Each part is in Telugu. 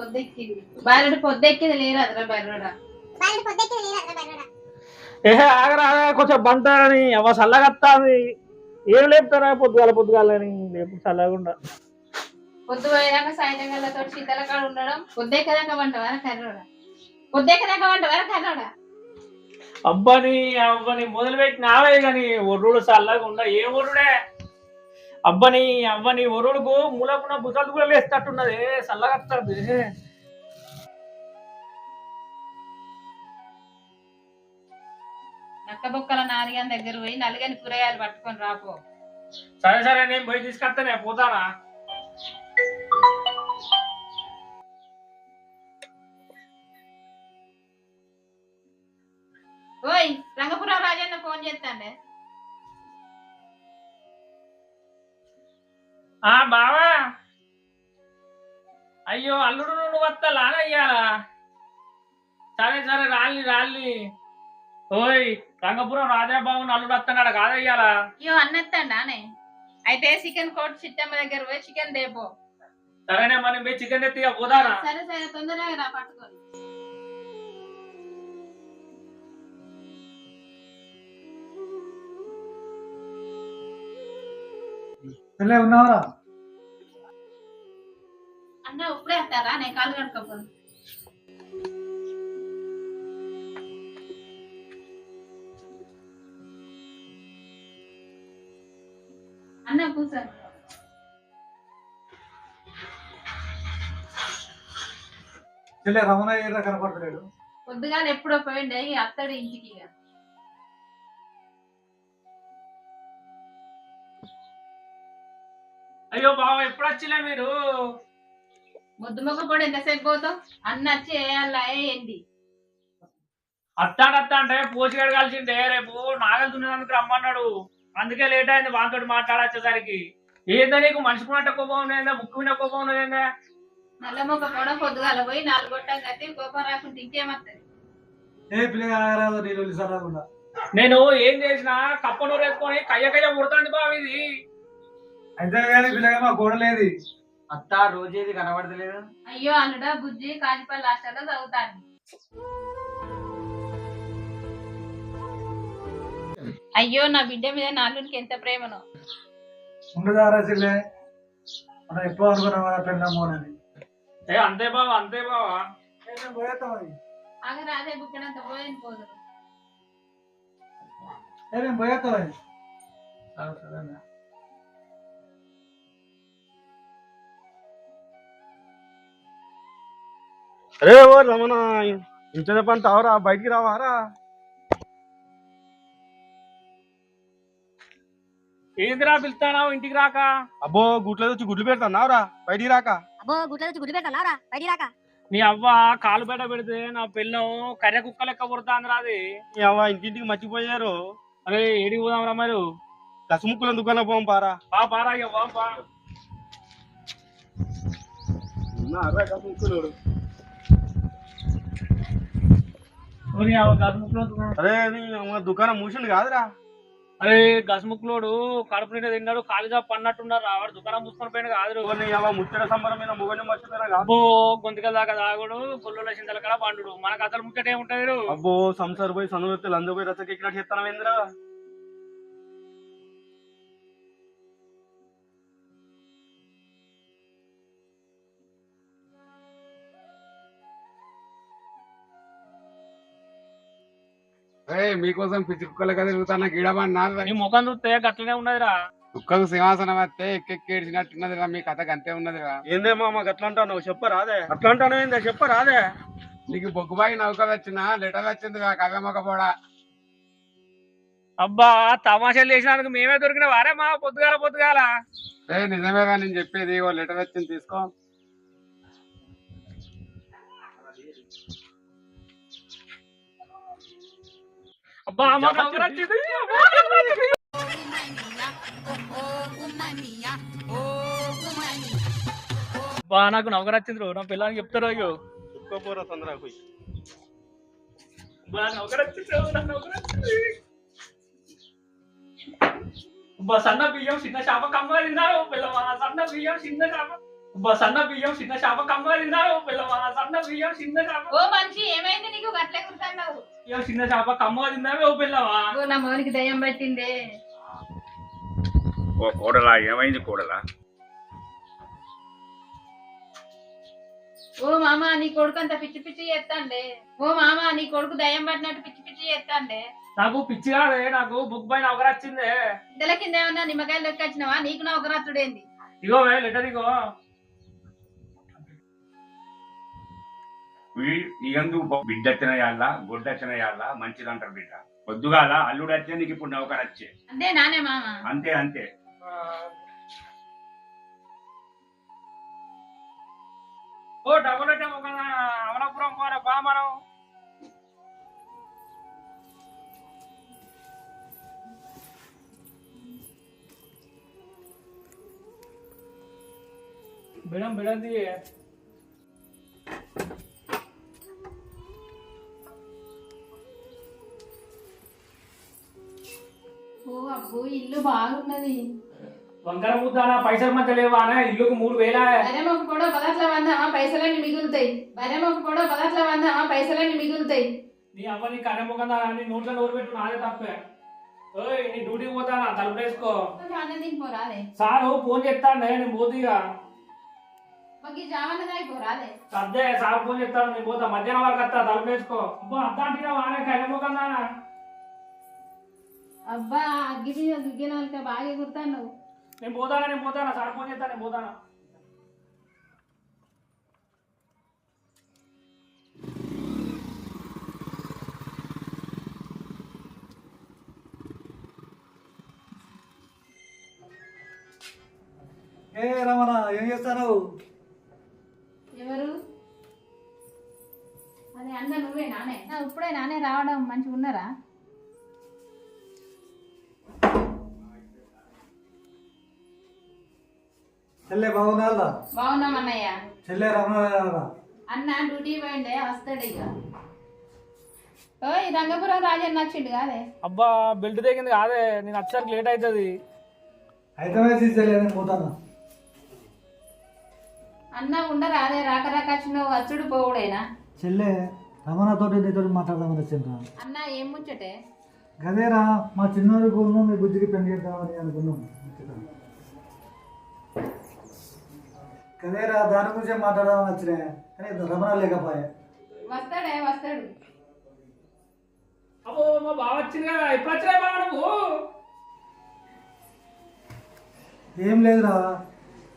లేవరా అదే పొద్దెక్కింది బాలుడు? పొద్దెక్కింది లేరు అదరా బర్రోడా ఏ ఆగరా ఆగరా, కొంచెం బంట అని అవ చల్లగత్తాది. ఏం లేపుతారా పొద్దుగాల పొద్దుగాల అని లేపు చల్లకుండా పొద్దు పోయేదాకా సాయంత్రం గల్లతో శీతల కాడ ఉండడం పొద్దెక్కదాకా వంటవారా కర్రోడా? పొద్దెక్కదాకా వంటవారా కర్రోడా? అబ్బని అవ్వని మొదలు పెట్టినావే కానీ ఒర్రుడు చల్లగా ఉండ ఏ ఒర్రుడే? అబ్బని అవ్వని ఒర్రుడుకు మూలకున్న బుసలు కూడా వేస్తట్టున్నది చల్లగత్తది నక్క బొక్కల నారిగాని దగ్గర పోయి నలుగని కూరగాయలు పట్టుకొని రాపో సరే సరే నేను పోయి తీసుకొస్తానే పోతానా? ఓయ్ రంగపురం రాజన్న ఫోన్ చేస్తాండే ఆ బావా. అయ్యో అల్లుడు నువ్వు వస్తా లానయ్యాలా సరే సరే రాలి రాలి ఓయ్ రంగపురం రాజాబాబు అల్లుడు వస్తున్నాడు కాదయ్యాలా అయ్యో అన్నెత్తాండానే అయితే చికెన్ కోట్ చిట్టమ్మ దగ్గర పోయి చికెన్ దేపో సరేనే మనం పోయి చికెన్ ఎత్తిగా పోదానా సరే సరే తొందరగా రా పట్టుకొని పిల్ల ఉన్నావరా? అన్న ఇప్పుడే వస్తారా? నేను కాలు కడుక్కోపోను. అన్న కూర్చో. పిల్ల రమణ కనపడతలేడు. పొద్దుగాల ఎప్పుడో పోయిండే అత్తడు ఇంటికి ఇక. అయ్యో బావ ఎప్పుడు వచ్చిలే మీరు? ముద్దు మొక్క కూడా ఎంతసేపు పోతాం అన్న వచ్చి వేయాలా ఏంటి అత్తాడు అత్త అంటే పోసిగాడు కలిసిండే రేపు నాగలు దున్నేందుకు రమ్మన్నాడు. అందుకే లేట్ అయింది వాంతో మాట్లాడొచ్చేసరికి. ఏందో నీకు మనిషి మాట కోపం ఉన్నదా ముక్కు మీద కోపం ఉన్నదా నల్ల మొక్క కూడా పొద్దుగాల పోయి నాలుగు గొట్టం కట్టి కోపం ఇంకేమత్తది? ఏ నేను ఏం చేసినా కప్ప నూరు వేసుకొని కయ్య కయ్య ఉడుతుంది బావ ఇది. అయితే కానీ పిల్లగా మా గోడ లేదు. అత్త రోజేది కనబడతలేదు? అయ్యో అల్లుడా బుజ్జి కాజిపల్లి హాస్టల్లో చదువుతాను అయ్యో నా బిడ్డ మీద నా అల్లుడికి ఎంత ప్రేమనో. ఉండదారా చెల్లె మనం ఎప్పుడు అనుకున్నాం పెళ్ళమ్మోనని ఏ అంతే బావ అంతే బావ. పోయేస్తాం అది. ఆగరా అదే బుక్కడంత పోయింది పోదు. ఏ మేము పోయేస్తాం అది. అరే ఓ రమణ ఇంత పని తావరా బయటికి రావారా? ఏందిరా పిలుస్తానావు? ఇంటికి రాక. అబ్బో గుట్ల వచ్చి గుడ్లు పెడతాన్నావురా బయటికి రాక. అబ్బో గుడ్ల నుంచి గుడ్డు పెడతారా బయటికి రాక. నీ అవ్వ కాలు బయట పెడితే నా పిల్లం కర్రె కుక్క లెక్క పుడతాందిరా అది. నీ అవ్వ ఇంటింటికి మర్చిపోయారు. అరే ఏడికి పోదాంరా మరి? కసుముక్కుల దుకాణం పోం పారా. బా పారా ఇక ఓరి అవ్వ గసముక్కులో దుకాణం. అరే దుకాణం మూసిండు కాదురా. అరే గసముక్కులోడు కడుపు నిండా తిన్నాడు కాలుగా పన్నట్టున్నారు వాడు దుకాణం మూసుకొని పోయిన కాదు ముచ్చట సంబరం మీద మొగని మర్చిపోయినా అబ్బో గొంతుకల దాకా తాగుడు పుల్లుల చింతల కడ పండు మనకు అసలు ముచ్చట ఏముంటది అబ్బో సంసార్ పోయి సందువెత్తులు అందరూ పోయి రసకి ఎక్కినట్టు చెప్తాను ఏంద్రా మీకోసం పిచ్చి కుక్కలు కదా తిరుగుతానా గీడమన్నా నీ ముఖం చూస్తే గట్లనే ఉన్నదిరా. కుక్కకు సింహాసనం వస్తే ఎక్కెక్కి ఏడ్చినట్టున్నదిరా మీ కథ అంతే ఉన్నదిరా. ఏందే మామ అట్లా అంటావు చెప్పరాదే. అట్లా అంటాను ఏందే? చెప్పరాదే. నీకు బొగ్గుబాయి నౌక వచ్చిన లెటర్ వచ్చింది కవ్య మొక్కపోడా అబ్బా తమాషాలు చేసినందుకు మేమే దొరికిన వారే మా పొద్దుగాల పొద్దుగాల. ఏ నిజమేగా నేను చెప్పేది ఓ లెటర్ వచ్చింది తీసుకో. అబ్బా మాకు నవ్వు వచ్చింది. అబ్బా, నవ్వు వచ్చింది. అబ్బా నాకు నవ్వు వచ్చింది రో. నా పిల్లలకి చెప్తారు అయ్యో చెప్పుకోపోరా తొందరగా పోయి అబ్బా నవ్వు వచ్చింది రో. నాకు నవ్వు వచ్చింది. అబ్బా సన్న బియ్యం చిన్న చేప కమ్మగా తిన్నారు పిల్లవా సన్న బియ్యం చిన్న చేప అబ్బా, సన్న బియ్యం చిన్న చేప కమ్మ తిన్నావు? పిల్లవా సన్న బియ్యం చిన్న చేప ఓ మనిషి ఏమైంది నీకు? గట్లే కుడుతున్నావు బియ్యం చిన్న చేప కమ్మ తిన్నావే ఓ పిల్లవా? ఓ నా మౌనికి దయ్యం పట్టిందే. ఓ కోడలా ఏమైంది కోడలా? ఓ మామ నీ కొడుకు అంత పిచ్చి పిచ్చి చేస్తాండే. ఓ మామ నీ కొడుకు దయ్యం పట్టినట్టు పిచ్చి పిచ్చి చేస్తాండే. నాకు పిచ్చి కాదే నాకు బుక్ పైన ఒకరు వచ్చిందే. ఇద్దల కింద ఏమన్నా నిమ్మకాయలు లెక్కొచ్చినావా నీకు నా ఒక రాత్రుడేంది ఇగో లెటర్ ఇగో. నీకెందుకు బిడ్డచ్చిన యాళ్ళ గొడ్డచ్చిన యాళ్ళ మంచిదంటారు బిడ్డ. పొద్దుగాల అల్లుడు వచ్చే నీకు ఇప్పుడు నౌకరు వచ్చే అంతే నానే మామ. అంతే అంతే. ఓ డబుల్ ఐటమ్ ఒక అమలాపురం పోరా బా మనం. బిడం బిడంది. అబ్బో ఇల్లు బాగున్నది. వంకర ముద్దానా? పైసలు మధ్య లేవా ఇల్లుకు మూడు వేల? బరెమ్మకు కూడా పదట్ల వందామా పైసలన్నీ మిగులుతాయి. బరెమ్మకు కూడా పదట్ల వందామా పైసలన్నీ మిగులుతాయి. నీ అమ్మ నీ కన్నె ముఖం దానా నీ నోట్లో నోరు పెట్టు నాదే తప్పే. ఓయ్ నీ డ్యూటీకి పోతానా? తలుపు వేసుకో. కొంచెం అన్నం తినిపోరాదే సారు ఫోన్ చేస్తాను నేను పోతీగా మాకు ఈ జామన్న దాగిపోరాదే అదే సార్ ఫోన్ చేస్తాను నేను పోతా. మధ్యాహ్నం వరకు వస్తా. తలుపు వేసుకో. అబ్బా అద్దాంటిగా వానే? కన్నె ముఖం దానా అబ్బా అగ్గి దుగ్గిన వాళ్ళకి బాగా గుర్తాను నేను పోతానా నేను పోతానా? సార్ ఫోన్ చేస్తాను నేను పోతానా? ఏ రమణ ఏం చేస్తావు ఎవరు? అదే అన్న నువ్వే నానే. ఇప్పుడే నానే రావడం మంచిగా ఉన్నారా? చెల్లె బాగుందా బాగున్నాం అన్నయ్య. చెల్లె రమణ అన్న డ్యూటీ పోయిండే వస్తాడు ఇక. ఓయ్ రంగపురం రాజన్న వచ్చిండు కాదే? అబ్బా బెల్ట్ తెగింది కాదే నేను వచ్చేసరికి లేట్ అవుతుంది. అయితే తీసుకెళ్ళి నేను పోతాను? అన్న ఉండరా అదే రాక రాక వచ్చిన వచ్చుడు పోవుడేనా? చెల్లె రమణతోటి నీతో మాట్లాడదామని వచ్చిండ్రా. అన్న ఏం ముచ్చటే? గదేరా మా చిన్నోడి గురును మీ బుద్ధికి పెళ్ళి చేద్దామని అనుకున్నాం. గదేరా దాని గురించే మాట్లాడదామని వచ్చినా కానీ రమణ లేకపోయా? వస్తాడే వస్తాడు. అబ్బో మా బావ వచ్చింది కదా ఎప్పుడు వచ్చినా బావ నువ్వు? ఏం లేదురా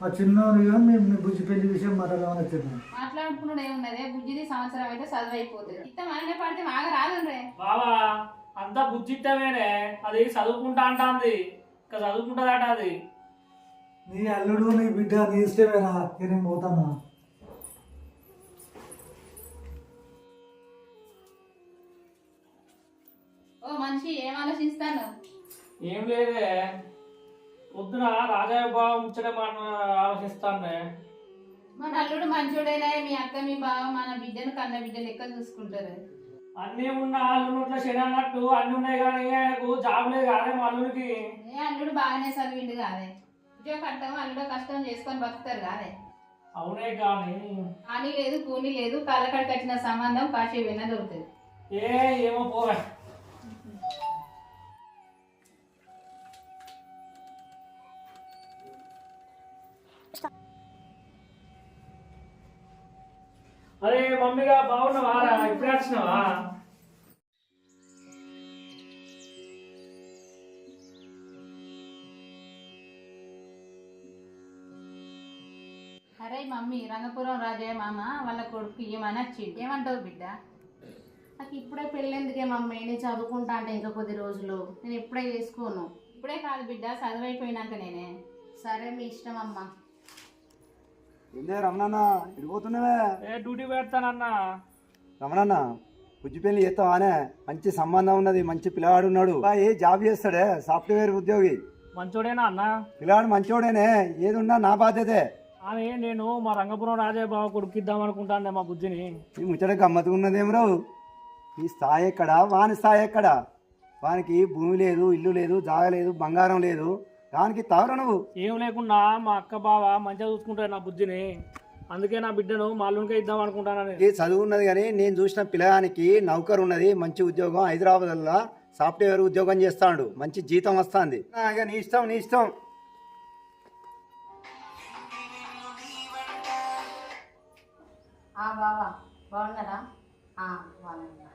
మా చిన్నోడి మీ మీ బుజ్జి పెళ్ళి విషయం మాట్లాడదామని వచ్చిందా మాట్లాడుకున్నాడు ఏమున్నదే? బుజ్జిది సంవత్సరం అయితే చదువు అయిపోతుంది ఇత్త మననే పడితే బాగా రాదండ్రే బావా అంతా బుజ్జిత్తమేనే అది చదువుకుంటా అంటాంది. ఇంకా చదువుకుంటుందట అది. నీ అల్లుడు నీ బిడ్డ నీ ఇష్టమేనా నేను పోతానా? ఓ మనిషి ఏం ఆలోచిస్తాను ఏం లేదే. పొద్దున రాజాయ బావ ముచ్చట మన ఆలోచిస్తానే మన అల్లుడు మంచోడేనా మీ అక్క మీ బావ మన బిడ్డను కన్న బిడ్డ లెక్క చూసుకుంటారు. అన్నీ ఉన్న అల్లు నోట్ల శని అన్నట్టు అన్ని ఉన్నాయి కానీ ఆయనకు జాబ్ లేదు కాదే మా అల్లుడికి. ఏ అల్లుడు బాగానే చదివిండు కాదే. ఉద్యోగ కట్టం అల్లుడు కష్టం చేసుకొని బతుకుతారు కాదే. అవునే కానీ కానీ లేదు కూని లేదు కాళ్ళకాడికి వచ్చిన సంబంధం కాశీ విన్న దొరుకుతుంది. ఏ ఏమో పోవే అరే మమ్మీగా బాగున్నావా? ఇప్పుడే వచ్చినావా? అరే మమ్మీ రంగపురం రాజయ్య మామ వాళ్ళ కొడుకు ఇయ్యమని వచ్చిండు. ఏమంటావు బిడ్డ? నాకు ఇప్పుడే పెళ్ళెందుకే మమ్మీ? నేను చదువుకుంటా అంటే ఇంకా కొద్ది రోజులు. నేను ఇప్పుడే చేసుకోను. ఇప్పుడే కాదు బిడ్డ చదువైపోయినాక నేనే. సరే మీ ఇష్టం అమ్మా. ఏందే రమణన్న ఇడిపోతున్నావే ఏ డ్యూటీ పెడతానన్నా. రమణన్న బుజ్జి పెళ్ళి చేస్తావానే? మంచి సంబంధం ఉన్నది మంచి పిల్లవాడు ఉన్నాడు. ఏ జాబ్ చేస్తాడే? సాఫ్ట్వేర్ ఉద్యోగి. మంచోడేనా అన్న? పిల్లవాడు మంచోడేనే. ఏది ఉన్నా నా బాధ్యతే. అని నేను మా రంగపురం రాజయ్య బావ కొడుకిద్దాం అనుకుంటాను మా బుజ్జిని. ఈ ముచ్చట గమ్మత్తుగా ఉన్నదేమో ఈ స్థాయి ఎక్కడ? వాని స్థాయి ఎక్కడ? వానికి భూమి లేదు ఇల్లు లేదు జాగ లేదు బంగారం లేదు. దానికి తావరా నువ్వు? ఏం లేకుండా మా అక్క బావ మంచిగా చూసుకుంటారు నా బుద్ధిని అందుకే నా బిడ్డను మాల్లోనికే ఇద్దాం అనుకుంటాను ఈ చదువు ఉన్నది కానీ నేను చూసిన పిల్లగానికి నౌకర్ ఉన్నది మంచి ఉద్యోగం హైదరాబాద్లో సాఫ్ట్వేర్ ఉద్యోగం చేస్తాడు. మంచి జీతం వస్తుంది. నీ ఇష్టం నీ ఇష్టం. బావా బాగున్నారా? బాగున్నా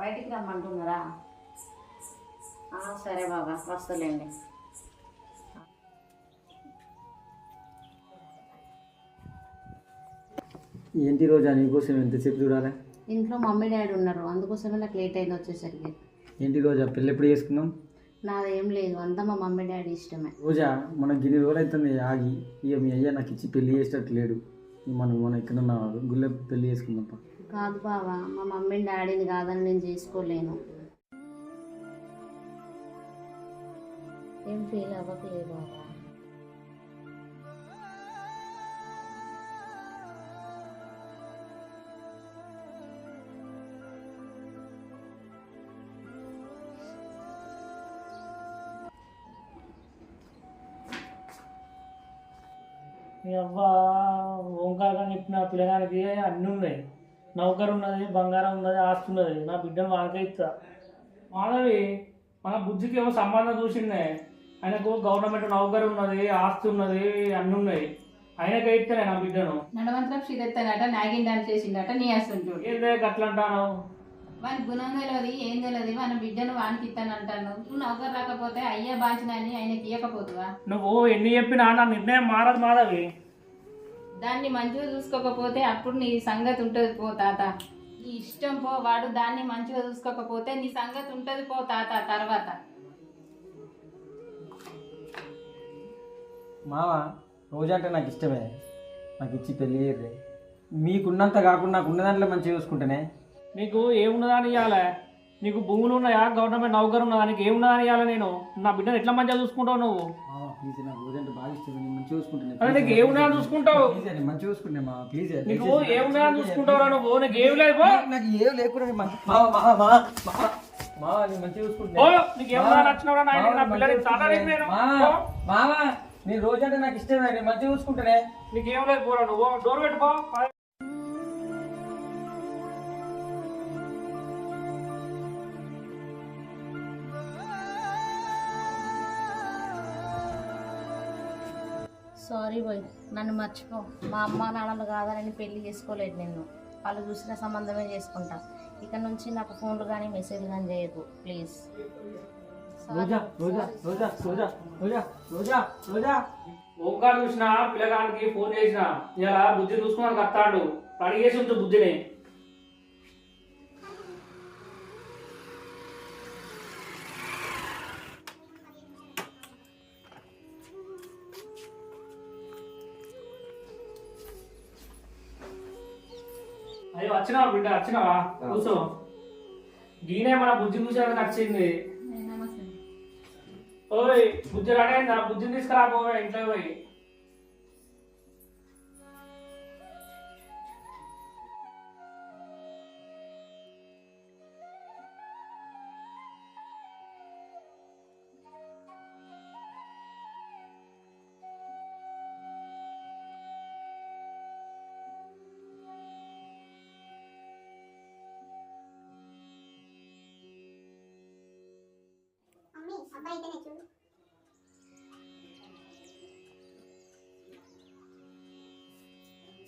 బయటికి రమ్మంటున్నారా? సరే బాబా వస్తలేండి. ఏంటి రోజా నీకోసం ఎంతసేపు చూడాలి? ఇంట్లో మమ్మీ డాడీ ఉన్నారు అందుకోసమే నాకు లేట్ అయింది వచ్చేసరికి. ఏంటి రోజా పెళ్ళి ఎప్పుడు చేసుకున్నాం నాదేం లేదు అంతా మా మమ్మీ డాడీ ఇష్టమే. రోజా మనం గిన్ని రోజులు అవుతుంది ఆగి ఇక మీ అయ్యా నాకు ఇచ్చి పెళ్ళి చేసేటట్టు లేడు. మనం మనం ఇక్కడ గుళ్ళె పెళ్ళి చేసుకుందాం. కాదు బావా మా మమ్మీ డాడీని కాదని నేను చేసుకోలేను. ఏం ఫీల్ అవ్వట్లేదు బావా. అవ్వ ఓంకారం చెప్పిన పిల్లగానికి అన్నీ ఉన్నాయి. నౌకరు ఉన్నది బంగారం ఉన్నది ఆస్తి ఉన్నది. నా బిడ్డను వాళ్ళకే ఇస్తా. మాధవి మన బుద్ధికి ఏమో సంబంధం చూసిందే. ఆయనకు గవర్నమెంట్ నౌకరు ఉన్నది ఆస్తి ఉన్నది అన్నీ ఉన్నాయి. ఆయనకే ఇస్తేనే నా బిడ్డను. నడవంతరం సీదెత్తానట నాగిన్ డాన్స్ చేసిండట నీ అసలు గట్లంటాను వాని గుణం తెలియదు ఏం తెలియదు మన బిడ్డను వానికి ఇస్తానంటాను నువ్వు నౌకరు రాకపోతే అయ్యా బాంచినని ఆయనకి ఇవ్వకపోతువా నువ్వు ఎన్ని చెప్పినా నా నిర్ణయం మారదు మాధవి. దాన్ని మంచిగా చూసుకోకపోతే అప్పుడు నీ సంగతి ఉంటుంది పో తాత. నీ ఇష్టం పో వాడు దాన్ని మంచిగా చూసుకోకపోతే నీ సంగతి ఉంటుంది పో తాత తర్వాత. మావ రోజా అంటే నాకు ఇష్టమే. నాకు ఇచ్చి చేయరు మీకున్నంత కాకుండా నాకు ఉన్న దాంట్లో మంచిగా చూసుకుంటేనే. నీకు ఏమున్నదని ఇవ్వాలి నీకు భూములు ఉన్నాయా? గవర్నమెంట్ నౌకరు ఉన్నదా నీకు ఏమున్నదని ఇవ్వాలి నేను? నా బిడ్డను ఎట్లా మంచిగా చూసుకుంటావు నువ్వు? మావ ప్లీజ్ నాకు రోజా అంటే బాగా ఇష్టం. నేను మంచిగా అరే నీకు చూసుకుంటావు? మంచిగా చూసుకుంటే మా నీకు. నువ్వు? నీకు ఏమి లేదు పో. నాకు ఏం లేకుండా నేను మంచిగా చూసుకుంటున్నా. నీకు ఏమున్నా నచ్చినవరా? నాయన నా పిల్లలకి నేను నేను నాకు ఇష్టమే నేను మంచిగా చూసుకుంటానే నీకు ఏం లేదు పోరా నువ్వు. డోర్ పెట్టుకో. Sorry bye. నన్ను మర్చిపో. మా అమ్మ నాన్నలు కాదని పెళ్ళి చేసుకోలేదు నేను వాళ్ళు చూసిన సంబంధమే చేసుకుంటా. ఇక నుంచి నాకు ఫోన్లు కానీ మెసేజ్లు కానీ చేయకు. ప్లీజ్. రోజా రోజా రోజా రోజా రోజా రోజా రోజా. ఓంకార్ చూసిన పిల్లగానికి ఫోన్ చేసిన ఇలా బుద్ధి చూసుకున్నాను కత్తాడు. అడిగేసి ఉంచు బుద్ధిని. వచ్చినావా బిడ్డ వచ్చినావా కూర్చో. గీనే మన బుద్ధి చూసేందుకు వచ్చింది నమస్తే. ఓయ్ బుద్ధి రాడైందా బుద్ధిని తీసుకురా పోవే ఇంట్లో పోయి.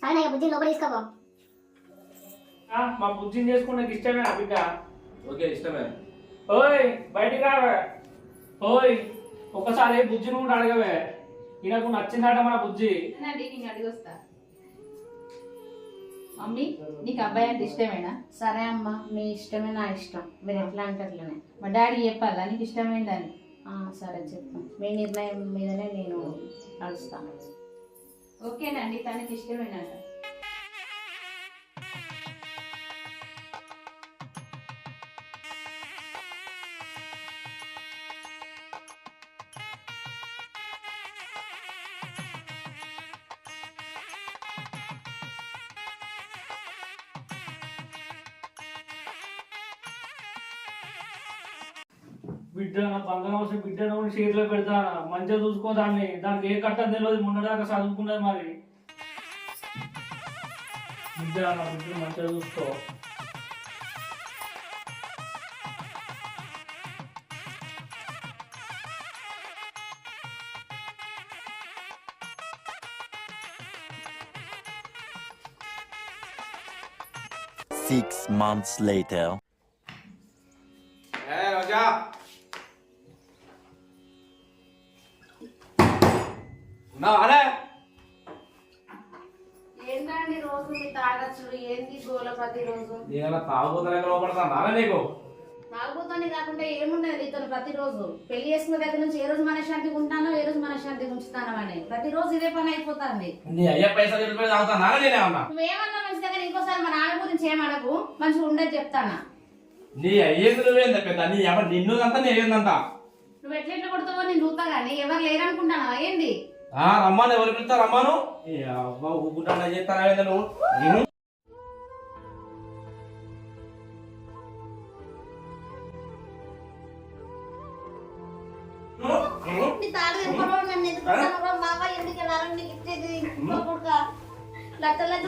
సరే ఇక బుద్ధి లోపల తీసుకోపో ఆ, మా బుద్ధిని చేసుకునే ఇష్టమే నా బిడ్డ. ఓకే ఇష్టమే. ఓయ్ బయటికి రావే. ఓయ్ ఒకసారి బుజ్జిని కూడా అడగవే. ఈయనకు నచ్చిందట మన బుజ్జి. నండి నేను అడిగొస్తా మమ్మీ నీకు అబ్బాయి అంటే ఇష్టమేనా? సరే అమ్మా మీ ఇష్టమే నా ఇష్టం. మీరు ఎట్లా అంటే అట్లనే. మా డాడీ చెప్పాలా? నీకు ఇష్టమైందని. సరే చెప్తాను మీ నిర్ణయం మీదనే నేను నడుస్తాను. ఓకేనండి తనకి ఇష్టమేనంట బిడ్డను పెడతా మంచిగా చూసుకో దాన్ని. దానికి ఏ కట్ట తెలియదు మొన్నదాకా చదువుకున్నది మరి. బిడ్డ నా బిడ్డ మంచిగా చూసుకో. Six months later. తాగుతాని కాకుండా ఏమున్నది నీతో ప్రతిరోజు. పెళ్ళి చేసుకున్న దగ్గర నుంచి ఏ రోజు మనశ్శాంతిగా ఉంటానో ఏ రోజు మనశ్శాంతిగా ఉంచుతానో అని. ప్రతిరోజు ఇదే పని అయిపోతుంది. నీ అయ్యే పైసలు వెళ్ళిపోయి తాగుతాను? నేనేమన్నా నువ్వేమన్నా మంచి దగ్గర ఇంకోసారి మా నాన్న గురించి ఏమనకు మంచిగా ఉండేది చెప్తానా? నీ అయ్యేది నువ్వేంద పెద్ద? నీ ఎవరు నిన్ను అంతా నేనేందంతా నువ్వు ఎట్లా ఎట్లా కొడుతావో నేను చూస్తా కానీ ఎవరు లేరనుకుంటానా? ఏంది? ఆ రమ్మను ఎవరు పిలుస్తారు? రమ్మను. ఊపుకుంటా నువ్వు?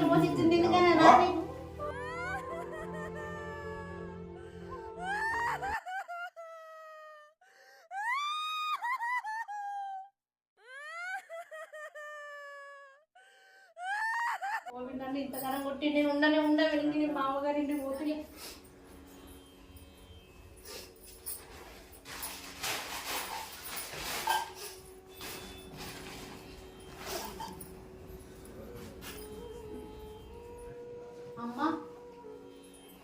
పోసి ఇచ్చింది? ఎందుకని? ఓ నన్ను ఇంతగానం కొట్టి నేను ఉండనే ఉండవు. ఇంటి నేను మామగారి ఇంటికి అమ్మా.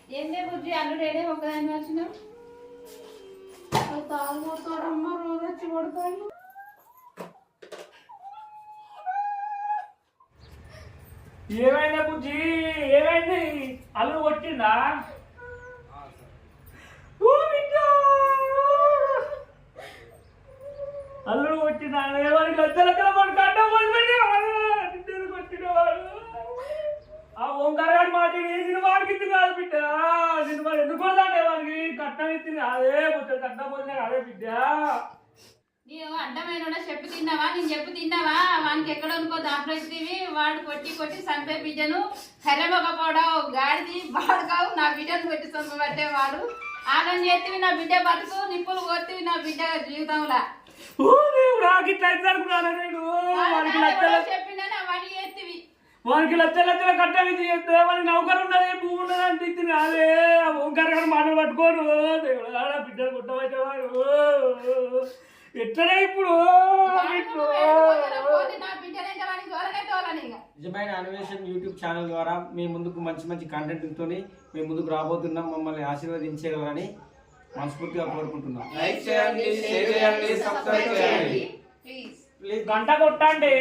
ఏందే బుజ్జి అల్లుడు ఏడే ఒకదాని వచ్చినావు తాగుతాడమ్మా రోజు వచ్చి కొడతాను ఏమైందా బుజ్జి? ఏమైంది? అల్లు కొట్టిందా? ఓ అల్లుడు కొట్టినా ఎవరికి లచ్చలక్కల మన ఆ ఓంకార గారి మాట నేను వాడికి ఇచ్చింది కాదు బిడ్డ? నేను వాడు ఎందుకు కొడతాడే వాడికి? కట్నం ఇచ్చింది అదే ముచ్చట కట్నం పోయినా అదే బిడ్డ. నీవు అడ్డమైన చెప్పు తిన్నావా? నేను చెప్పు తిన్నావా? వానికి ఎక్కడ అనుకో దాంట్లో ఇస్తేవి వాడు కొట్టి కొట్టి చంపే బిడ్డను కర్రెమొకపోవడం గాడిది బాడుకావు నా బిడ్డను కొట్టి చంపబట్టే వాడు. ఆగం చేతివి నా బిడ్డ బతుకు నిప్పులు కొట్టివి నా బిడ్డ జీవితంలో. గిట్ల అయింది అనుకున్నాను నేను? వాడికి లచ్చల చెప్పిందని అవన్నీ చేతివి. వానికి లచ్చ లచ్చల కట్టవి చేస్తే వానికి నౌకరు ఉన్నది భూమి ఉన్నది అంటే ఇచ్చింది అదే ఓంకార గారు మాటలు పట్టుకోరు. దేవుడా బిడ్డలు గుట్టబట్టేవాడు ఎట్లనే ఇప్పుడు? నిజమైన అన్వేషణ యూట్యూబ్ ఛానల్ ద్వారా మీ ముందుకు మంచి మంచి కంటెంట్తో మీ ముందుకు రాబోతున్నాం మమ్మల్ని ఆశీర్వదించగలరని మనస్ఫూర్తిగా కోరుకుంటున్నాం. లైక్ చేయండి షేర్ చేయండి సబ్స్క్రైబ్ చేయండి. ప్లీజ్ ప్లీజ్ గంట కొట్టండి.